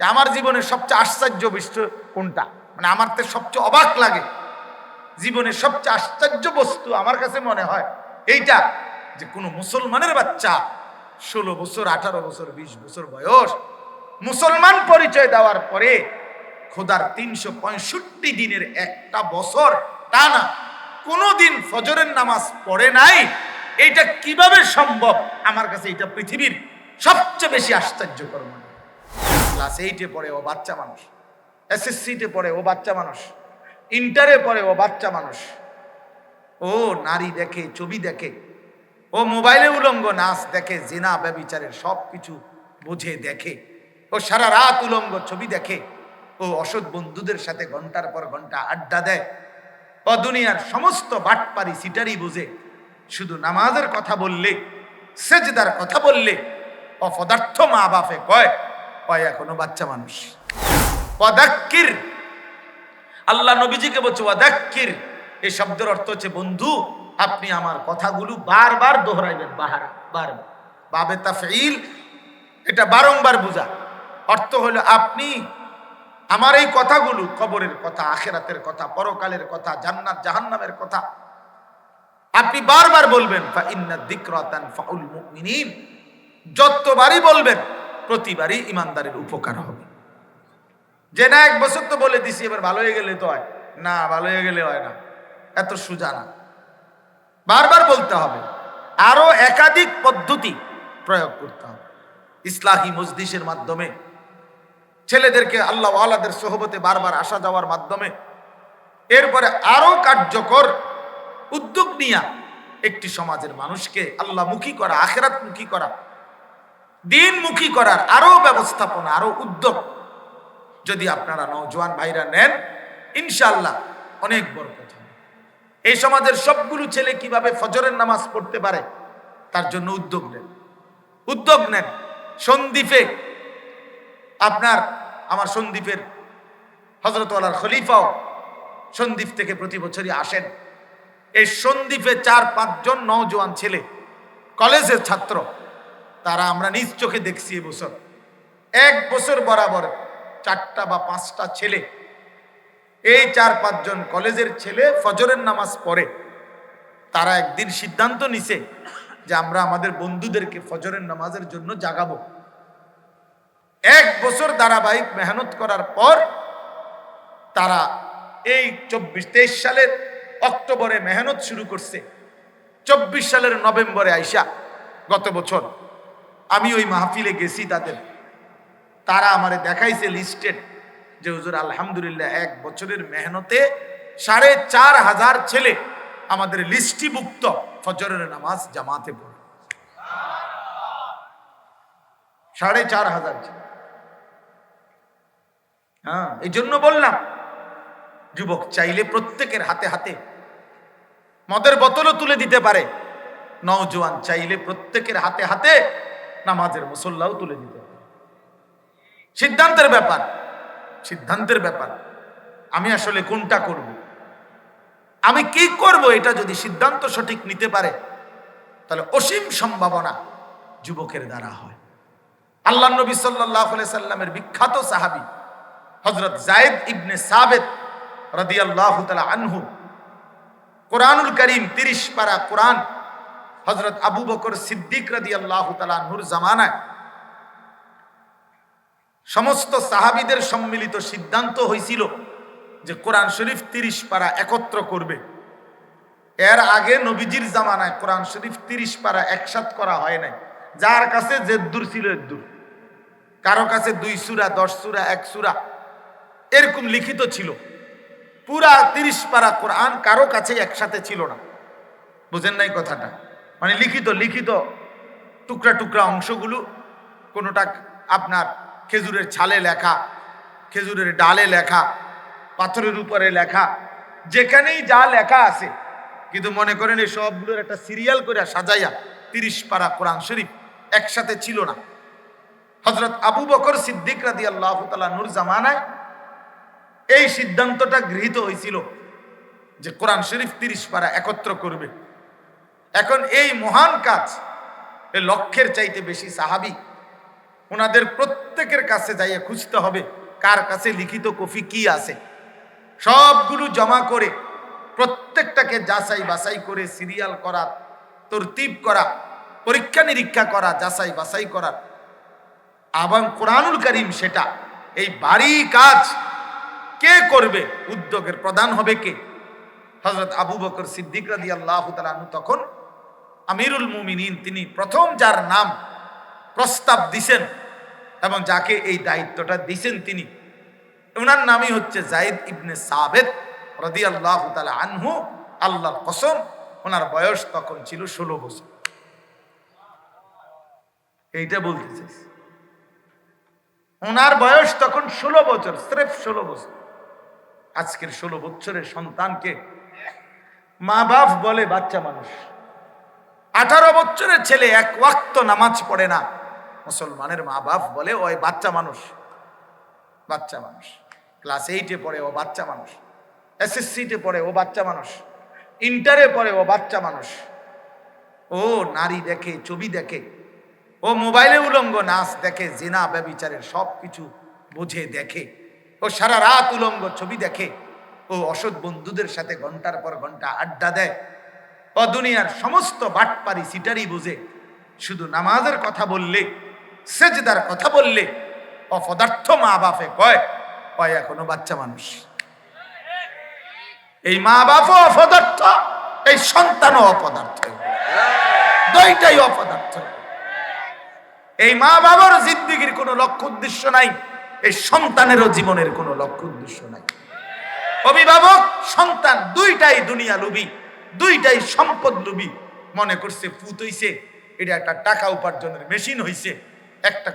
আমার জীবনের সবচেয়ে আশ্চর্য বিষয় কোনটা? মানে আমার তো সবচেয়ে অবাক লাগে। জীবনের সবচেয়ে আশ্চর্য বস্তু আমার কাছে মনে হয় এইটা যে কোনো মুসলমানের বাচ্চা ষোলো বছর, আঠারো বছর, বিশ বছর বয়স মুসলমান পরিচয় দেওয়ার পরে খোদার তিনশো পঁয়ষট্টি দিনের একটা বছর টানা কোনোদিন ফজরের নামাজ পড়ে নাই। এইটা কীভাবে সম্ভব? আমার কাছে এটা পৃথিবীর সবচেয়ে বেশি আশ্চর্যকর মনে। ক্লাস এইটে পড়ে ও বাচ্চা মানুষ। এসএসসিতে পড়ে ও বাচ্চা মানুষ। ইন্টারে পড়ে ও বাচ্চা মানুষ। ও নারী দেখে, ছবি দেখে, ও মোবাইলে উলঙ্গ, নাচ দেখে, জেনা, ব্যবিচারের সব কিছু বুঝে দেখে, ও সারা রাত উলঙ্গ, ছবি দেখে, ও অসৎ বন্ধুদের সাথে ঘণ্টার পর ঘণ্টা আড্ডা দেয়। ও দুনিয়ার সমস্ত বাটপারি, সিটারি বুঝে, শুধু নামাজের কথা বললে, সেজদার কথা বললে, অপদার্থ মা বাপে কয় কয় এখনও বাচ্চা মানুষ। পদাক্কির আল্লাহ নবীজিকে বলছে, ওয়াদাক্কির। এই শব্দের অর্থ হচ্ছে, বন্ধু, আপনি আমার কথাগুলো বারবার দোহরাইবেন, বাহার বার বাবে তাফঈল, এটা বারংবার বুঝা। অর্থ হলো, আপনি আমার এই কথাগুলো, কবরের কথা, আখেরাতের কথা, পরকালের কথা, জান্নাত, জাহান্নামের কথা, আপনি বারবার বলবেন যতবারই বলবেন প্রতিবারই ইমানদারের উপকার হবে। যে না এক বছর তো বলে দিছি, এবার ভালো হয়ে গেলে তো হয়। না, ভালো হয়ে গেলে হয় না। এত সুজা না। বারবার বলতে হবে, আরও একাধিক পদ্ধতি প্রয়োগ করতে হবে। ইসলাহী মজলিসের মাধ্যমে, ছেলেদেরকে আল্লাহ আলাদের সোহবতে বারবার আসা যাওয়ার মাধ্যমে, এরপরে আরও কার্যকর উদ্যোগ নিয়া একটি সমাজের মানুষকে আল্লাহমুখী করা, আখেরাতমুখী করা দিনমুখী করার আরও ব্যবস্থাপনা, আরও উদ্যোগ যদি আপনারা নৌজওয়ান ভাইরা নেন ইনশাল্লাহ অনেক বড় কথা এই সমাজের সবগুলো ছেলে কীভাবে ফজরের নামাজ পড়তে পারে, তার জন্য উদ্যোগ নেন। উদ্যোগ নেন। সন্দীপে আপনার, আমার সন্দীপের হজরতওয়ালার খলিফাও সন্দীপ থেকে প্রতি বছরই আসেন। এই সন্দীপে চার পাঁচজন নওজোয়ান ছেলে, কলেজের ছাত্র। তারা আমরা নিজ চোখে দেখছি এবছর এক বছর বরাবর চারটা বা পাঁচটা ছেলে, এই চার পাঁচজন কলেজের ছেলে ফজরের নামাজ পড়ে। তারা একদিন সিদ্ধান্ত নিছে যে আমরা আমাদের বন্ধুদেরকে ফজরের নামাজের জন্য জাগাবো। এক বছর ধারাবাহিক মেহনত করার পর তারা এই চব্বিশ, তেইশ সালের অক্টোবরে মেহনত শুরু করছে। চব্বিশ সালের নভেম্বরে আইসা গত বছর আমি ওই মাহফিলে গেছি তাদের। তারা আমারে দেখাইছে লিস্টেড যে, হুজুর, আলহামদুলিল্লাহ, এক বছরের মেহনতে সাড়ে চার হাজার ছেলে আমাদের লিস্টিভুক্ত ফজরের নামাজ জামাতে পড়ে। সাড়ে চার হাজার হ্যাঁ এই জন্য বললাম, যুবক চাইলে প্রত্যেকের হাতে হাতে মদের বোতলও তুলে দিতে পারে। নওজোয়ান চাইলে প্রত্যেকের হাতে হাতে নামাজের মুসল্লাও তুলে দিতে পারে সিদ্ধান্তের ব্যাপার সিদ্ধান্তের ব্যাপার। আমি আসলে কোনটা করব? আমি কি করব এটা যদি সিদ্ধান্ত সঠিক নিতে পারে, তাহলে অসীম সম্ভাবনা যুবকের দ্বারা হয়। আল্লাহ নবী সাল্লাহ সাল্লামের বিখ্যাত সাহাবি হজরত জায়দ ইবনে সাবেদ রাদিয়াল্লাহ তালা আনহু, কোরআনুল করিম তিরিশ পারা কোরআন হজরত আবু বকর সিদ্দিক রাদি আল্লাহ তালাহুর জামানায় সমস্ত সাহাবিদের সম্মিলিত সিদ্ধান্ত হয়েছিল যে কোরআন শরীফ তিরিশ পারা একত্র করবে। এর আগে নবীজির জামানায় কোরআন শরীফ তিরিশ পারা একসাথ করা হয় নাই। যার কাছে জেদ্দুর ছিল এদ্দুর কারও কাছে দুই সুরা, দশ সুরা, এক সুরা, এরকম লিখিত ছিল। পুরা তিরিশ পারা কোরআন কারও কাছে একসাথে ছিল না। বুঝেন নাই কথাটা? মানে লিখিত লিখিত টুকরা টুকরা অংশগুলো কোনোটা আপনার খেজুরের ছালে লেখা, খেজুরের ডালে লেখা, পাথরের উপরে লেখা, যেখানেই যা লেখা আছে। কিন্তু মনে করেন এই সবগুলোর একটা সিরিয়াল করে সাজাইয়া তিরিশ পারা কোরআন শরীফ একসাথে ছিল না। হজরত আবু বকর সিদ্দিক রাদি আল্লাহ নূর জামানায় এই সিদ্ধান্তটা গৃহীত হয়েছিল যে কোরআন শরীফ তিরিশ পারা একত্র করবে। এখন এই মহান কাজ লক্ষ্যের চাইতে বেশি সাহাবি। ওনাদের প্রত্যেকের কাছে যাইয়া খুঁজতে হবে, কার কাছে লিখিত কফি কি আছে। সবগুলো জমা করে, প্রত্যেকটাকে যাচাই বাছাই করে সিরিয়াল করা, তরতিব করা, পরীক্ষা নিরীক্ষা করা, যাচাই বাছাই করা। এবং কোরআনুল করিম সেটা, এই বাড়ি কাজ কে করবে, উদ্যোগের প্রধান হবে কে? হজরত আবু বকর সিদ্দিক রাদি আল্লাহ তখন আমিরুল মুমিনিন, তিনি প্রথম যার নাম প্রস্তাব দিছেন এবং যাকে এই দায়িত্বটা দিছেন তিনি ওনার নামই হচ্ছে জাইদ ইবনে সাবেদ রদি আল্লাহ আনহু, আল্লাহর কসম ওনার বয়স তখন ছিল ষোলো বছর। এইটা বলতে চাইছি ওনার বয়স তখন ষোলো বছর, স্রেফ ষোলো বছর। আজকের ষোলো বছরের সন্তানকে মা বাপ বলে বাচ্চা মানুষ। আঠারো বছরের ছেলে এক ওয়াক্ত নামাজ পড়ে না। মুসলমানের মা বাপ বলে, ওই বাচ্চা মানুষ বাচ্চা মানুষ। ক্লাস এইটে পড়ে, ও বাচ্চা মানুষ। এসএসসিতে পড়ে, ও বাচ্চা মানুষ। ইন্টারে পড়ে, ও বাচ্চা মানুষ। ও নারী দেখে, ছবি দেখে, ও মোবাইলে উলঙ্গ, নাচ দেখে, জেনা, ব্যবিচারের সব কিছু বুঝে, দেখে। ও সারা রাত উলঙ্গ, ছবি দেখে। ও অসৎ বন্ধুদের সাথে ঘণ্টার পর ঘণ্টা আড্ডা দেয়। ও দুনিয়ার সমস্ত বাটপারি সিটারি বুঝে, শুধু নামাজের কথা বললে, সেজদার কথা বললে অপদার্থ মা বাপে কয় কয় এখনও বাচ্চা মানুষ। এই মা বাপও অপদার্থ, এই সন্তানও অপদার্থ। দুইটাই অপদার্থ। এই মা বাবার জিন্দিগির কোনো লক্ষ্য উদ্দেশ্য নাই, এই সন্তানেরও জীবনের কোনো লক্ষ্য উদ্দেশ্য নাই। অভিভাবক, সন্তান দুইটাই দুনিয়া লুবি দুইটাই সম্পদ লুবি মনে করছে পুত হইছে, এটা একটা টাকা উপার্জনের মেশিন হইছে। একটা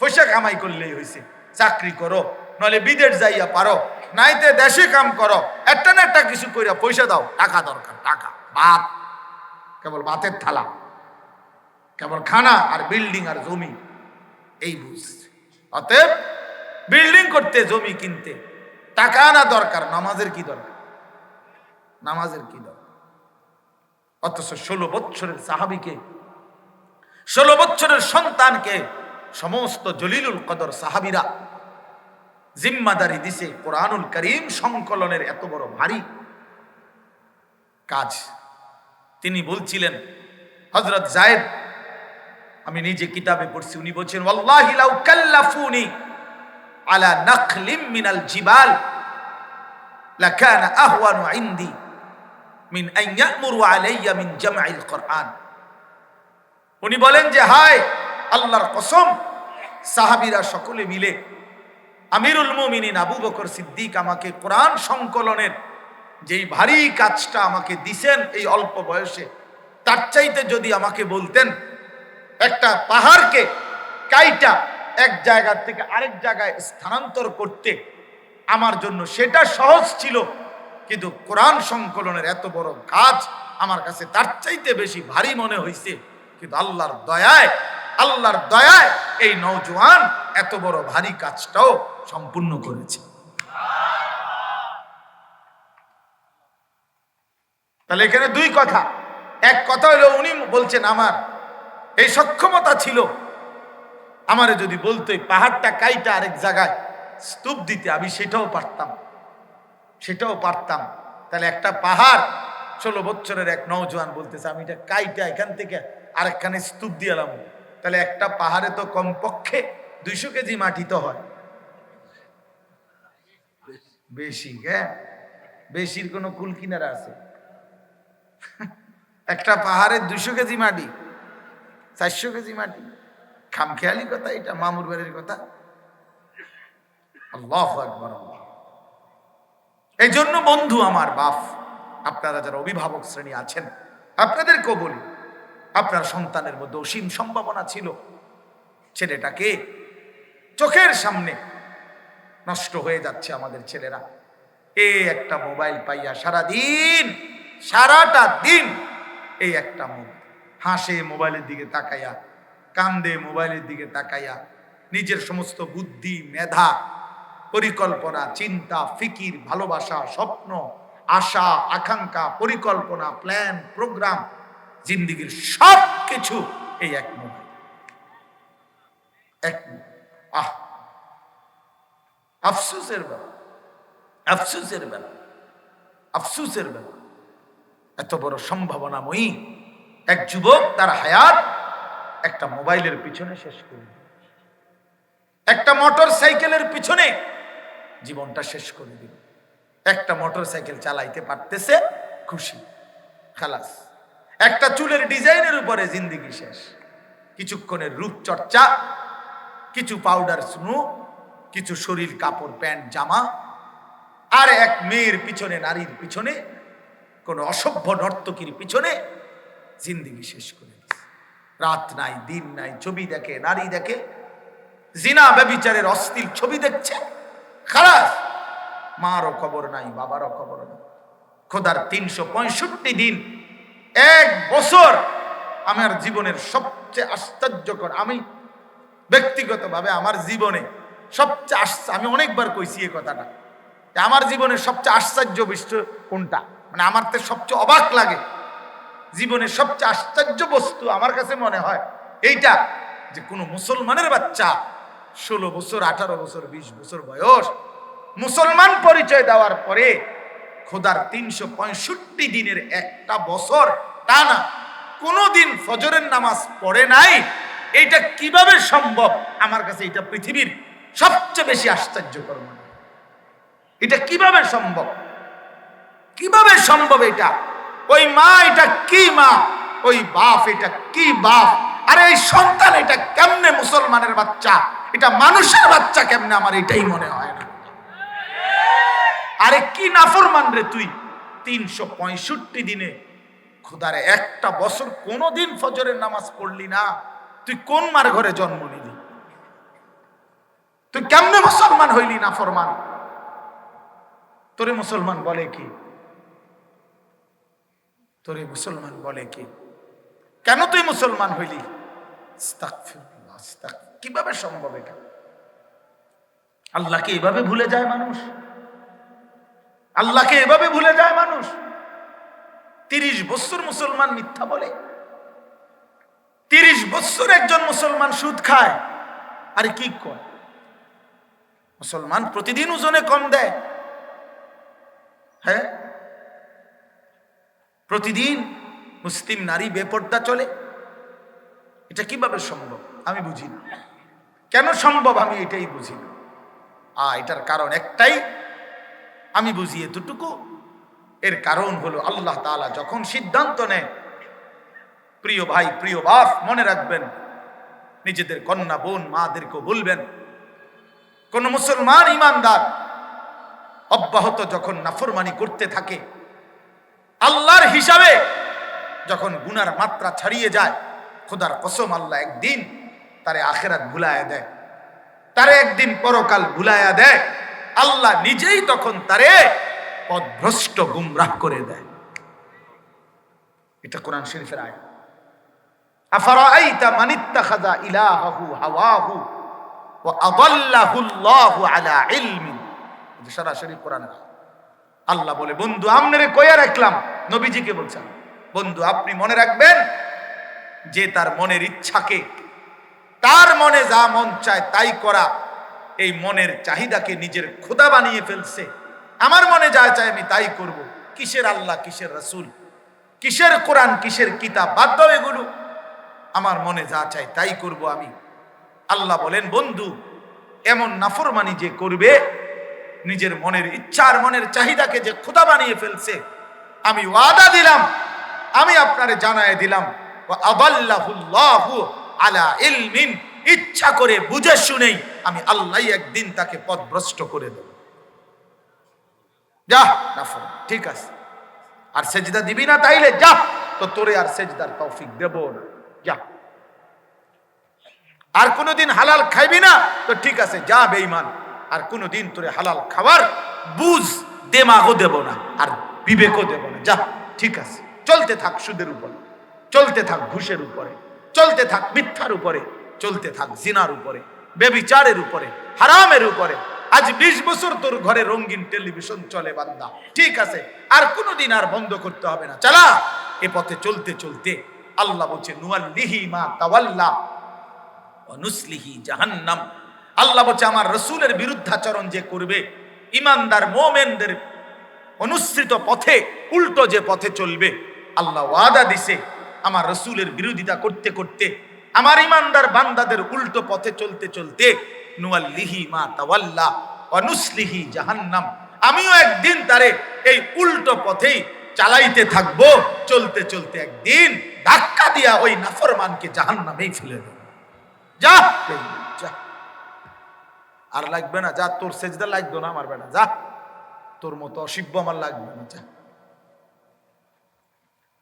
পয়সা কামাই করলেই হইছে। চাকরি করো নলে বিদেশ যাইয়া পারো, নাইতে দেশে কাম করো। একটা না একটা কিছু কইরা পয়সা দাও। টাকা দরকার, টাকা, ভাত, কেবল ভাতের থালা, কেবল খানা আর বিল্ডিং আর জমি। এই বুঝ অতএব বিল্ডিং করতে, জমি কিনতে, টাকা না দরকার, নামাজের কি দরকার? নামাজের কি দরকার? অথচ ষোলো বৎসরের সাহাবিকে, ষোলো বৎসরের সন্তানকে সমস্ত জলিলুল কদর সাহাবিরা জিম্মাদারি দিছে কোরআনুল করিম সংকলনের এত বড় ভারী কাজ। তিনি বলছিলেন হজরত জায়েদ, আমি নিজে কিতাবে পড়ছি, উনি বলছেন, ওয়াল্লাহি কাল্লাফুনি আলা নাখলিম মিনাল জিবাল লাকানা আহওয়ানু ইনদি। মিন আন ইয়ামুরু আলাইয়া মিন জামআইল কোরআন। উনি বলেন যে, হায় আল্লাহর কসম, সাহাবীরা সকলে মিলে আমিরুল মুমিনিন আবু বকর সিদ্দিক আমাকে কোরআন সংকলনের যেই ভারী কাজটা আমাকে দিছেন এই অল্প বয়সে, তার চাইতে যদি আমাকে বলতেন, একটা পাহাড়কে কাইটা এক জায়গা থেকে আরেক জায়গায় স্থানান্তর করতে আমার জন্য সেটা সহজ ছিল। কিন্তু কোরআন সংকলনের এত বড় কাজ আমার কাছে তার চাইতে বেশি ভারী মনে হয়েছে কিন্তু আল্লাহর দয়ায় আল্লাহর দয়ায় এই নৌজওয়ান এত বড় ভারী কাজটাও সম্পূর্ণ করেছে। তাহলে এখানে দুই কথা। এক কথা হলো, উনি বলছেন, আমার এই সক্ষমতা ছিল আমারে যদি বলতো পাহাড়টা কাইটা আরেক জায়গায় স্তূপ দিতে, আমি সেটাও পারতাম। সেটাও পারতাম। তাহলে একটা পাহাড়, ষোলো বছরের এক নৌজওয়ান বলতেছে, আমি এটা কাইটা এখান থেকে আরেকখানে স্তূপ দিয়ে এলাম। তাহলে একটা পাহাড়ে তো কমপক্ষে দুইশো কেজি মাটি তো হয়। বেশি হ্যাঁ? বেশির কোনো কুল কিনারা আছে। একটা পাহাড়ে দুশো কেজি মাটি, চারশো কেজি মাটি। খামখেয়ালি কথা, এটা মামুর বাড়ির কথা। আল্লাহ একবার এই জন্য বন্ধু আমার বাপ, আপনারা যারা অভিভাবক শ্রেণি আছেন, আপনাদেরকেও বলি, আপনার সন্তানের মধ্যে অসীম সম্ভাবনা ছিল। ছেলেটাকে চোখের সামনে নষ্ট হয়ে যাচ্ছে আমাদের ছেলেরা। এ একটা মোবাইল পাইয়া সারা দিন সারাটা দিন এই একটা হাসে মোবাইলের দিকে তাকাইয়া, কান্দে মোবাইলের দিকে তাকাইয়া, নিজের সমস্ত বুদ্ধি, মেধা পরিকল্পনা, চিন্তা, ফিকির, ভালোবাসা, স্বপ্ন, আশা, আকাঙ্ক্ষা, পরিকল্পনা, প্ল্যান, প্রোগ্রাম, জিন্দিগির সব কিছু এই এক মোবাইল। এক আহ! আফসুসের বেলা। আফসুসের বেলা। আফসুসের বেলা। এত বড় সম্ভাবনাময়ী এক যুবক তার হায়াত একটা মোবাইলের পিছনে শেষ করে একটা মোটর সাইকেলের পিছনে জীবনটা শেষ করে দিল। একটা মোটর সাইকেল চালাইতে পারতেছে খুশি। খালাস। একটা চুলের ডিজাইনের উপরে জিন্দিগি শেষ। কিছুক্ষণের রূপচর্চা, কিছু পাউডার স্নু কিছু শরীর কাপড়, প্যান্ট, জামা, আর এক মেয়ের পিছনে, নারীর পিছনে, কোন অসভ্য নর্তকীর পিছনে জিন্দিগি শেষ করে রাত নাই, দিন নাই, ছবি দেখে, নারী দেখে, জিনা ব্যবিচারের অস্থির ছবি দেখছে। খারাপ মারও খবর নাই, বাবারও খবর নাই। খোদার তিনশো পঁয়ষট্টি দিন, এক বছর আমার জীবনের সবচেয়ে আশ্চর্যকর, আমি ব্যক্তিগতভাবে আমার জীবনে সবচেয়ে আশ্চ আমি অনেকবার কইছি এই কথাটা। আমার জীবনের সবচেয়ে আশ্চর্য বিষয় কোনটা? মানে আমার তো সবচেয়ে অবাক লাগে। জীবনের সবচেয়ে আশ্চর্য বস্তু আমার কাছে মনে হয়, এইটা যে কোনো মুসলমানের বাচ্চা ষোলো বছর, আঠারো বছর, বিশ বছর বয়স। মুসলমান পরিচয় দেওয়ার পরে খোদার তিনশো পঁয়ষট্টি দিনের একটা বছর টানা কোনোদিন ফজরের নামাজ পড়ে নাই। এটা কীভাবে সম্ভব? আমার কাছে এটা পৃথিবীর সবচেয়ে বেশি আশ্চর্যকর মনে এটা কীভাবে সম্ভব? কীভাবে সম্ভব এটা? ওই মা এটা কি মা? ওই বাপ এটা কি বাপ? আরে এই সন্তান এটা কেমনে মুসলমানের বাচ্চা? এটা মানুষের বাচ্চা কেমনে? আমার এটাই মনে হয় না। আরে কি নাফরমান রে তুই? তিনশো পঁয়ষট্টি দিনে খুদারে, একটা বছর কোনোদিন ফজরের নামাজ পড়লি না। তুই কোন মার ঘরে জন্ম নিলি? তুই কেমনে মুসলমান হইলি না ফরমান তোরে মুসলমান বলে কি? তোরে মুসলমান বলে কি? কেন তুই মুসলমান হইলি? কীভাবে সম্ভব এটা? আল্লাহকে এভাবে ভুলে যায় মানুষ? আল্লাহকে এভাবে ভুলে যায় মানুষ? তিরিশ বছর মুসলমান মিথ্যা বলে। তিরিশ বছর একজন মুসলমান সুদ খায়। আরে কি কয়? মুসলমান প্রতিদিন ওজনে কম দেয়। হ্যাঁ? প্রতিদিন মুসলিম নারী বেপর্দা চলে? এটা কীভাবে সম্ভব? আমি বুঝি না। কেন সম্ভব আমি এটাই বুঝি না? আ, এটার কারণ একটাই, আমি বুঝি এতটুকু। এর কারণ হলো আল্লাহ তাআলা যখন সিদ্ধান্ত নেয় প্রিয় ভাই, প্রিয় বাপ, মনে রাখবেন, নিজেদের কন্যা, বোন, মাদেরকেও বলবেন, কোন মুসলমান ইমানদার অব্যাহত যখন নাফরমানি করতে থাকে, আল্লাহর হিসাবে যখন গুনার মাত্রা ছাড়িয়ে যায়, খোদার কসম আল্লাহ একদিন তারে আখেরাত ভুলায়া দেয়। তারে একদিন পরকাল ভুলায়া দেয়। আল্লাহ নিজেই তখন তারে পদভ্রষ্ট গুমরাহ করে দেয়। এটা কোরআন শরীফের আয় আফারাআইতা মান ইত্তাখাযা ইলাহাহু হাওয়াহু ওয়া আদাল্লাহু আল্লাহু আলা ইলমিন। এটা সরাসরি কোরআন আল্লাহ বলে, বন্ধু আমনেরে কইয়া রাখলাম। নবীজিকে বলছেন। বন্ধু, আপনি মনে রাখবেন যে তার মনের ইচ্ছাকে, তার মনে যা মন চায় তাই করা, এই মনের চাহিদাকে নিজের খোদা বানিয়ে ফেলছে। আমার মনে যা চায় আমি তাই করব। কিসের আল্লাহ, কিসের রাসূল, কিসের কোরআন, কিসের কিতাব? বাদ দাও এগুলো। আমার মনে যা চাই তাই করব আমি। আল্লাহ বলেন, বন্ধু, এমন নাফরমানি যে করবে, নিজের মনের ইচ্ছার মনের চাহিদাকে যে খোদা বানিয়ে ফেলছে, আমি ওয়াদা দিলাম। আমি আপনারে জানায় দিলাম আলা ইলমিন ইচ্ছা করে বুঝে শুনেই আমি আল্লাহ একদিন তাকে পথভ্রষ্ট করে দেব। যা, নাফর, ঠিক আছে। আর সেজদা দিবি না তাইলে যা, তো তোরে আর সেজদার তৌফিক দেব না। যা। আর কোনোদিন হালাল খাইবি না, তো ঠিক আছে, যা বেঈমান। আর কোনোদিন তোরে হালাল খাবার বুঝ, দেমাগও দেব না, আর বিবেকও দেব না। যা, ঠিক আছে। চলতে থাক সুদের উপরে, চলতে থাক ঘুষের উপরে, চলতে থাক মিথ্যার উপরে, চলতে থাক জিনার উপরে, বেবিচারের উপরে, হারামের উপরে। আজ বিশ বছর তোর ঘরে রঙিন টেলিভিশন চলে বান্দা। ঠিক আছে, আর কোনোদিন আর বন্ধ করতে হবে না। চালা, এ পথে চলতে চলতে আল্লাহ বলছে, নুয়াল্লিহি মা তাওয়াল্লা নুসলিহি জাহান্নাম। আল্লাহ বলছে, আমার রসুলের বিরুদ্ধাচরণ যে করবে, ইমানদার মোমেনদের অনুসৃত পথে, উল্টো যে পথে চলবে আল্লাহ ওয়াদা দিছে, আমার রসুলের বিরোধিতা করতে করতে, আমার ইমানদার বান্দাদের উল্টো পথে চলতে চলতে, নুয়াল্লিহি মা তাওয়াল্লা, অনুসলিহি জাহান্নাম, আমিও একদিন তারে এই উল্টো পথেই চালাইতে থাকব, চলতে চলতে একদিন ধাক্কা দিয়া ওই নাফরমানকে জাহান্নামেই ফেলে দেব। যা যা। আর লাগবে না, যা, তোর সেজদা লাগবে না আমার বেটা, যা। তোর মতো অসিব্য আমার লাগবে না, যা।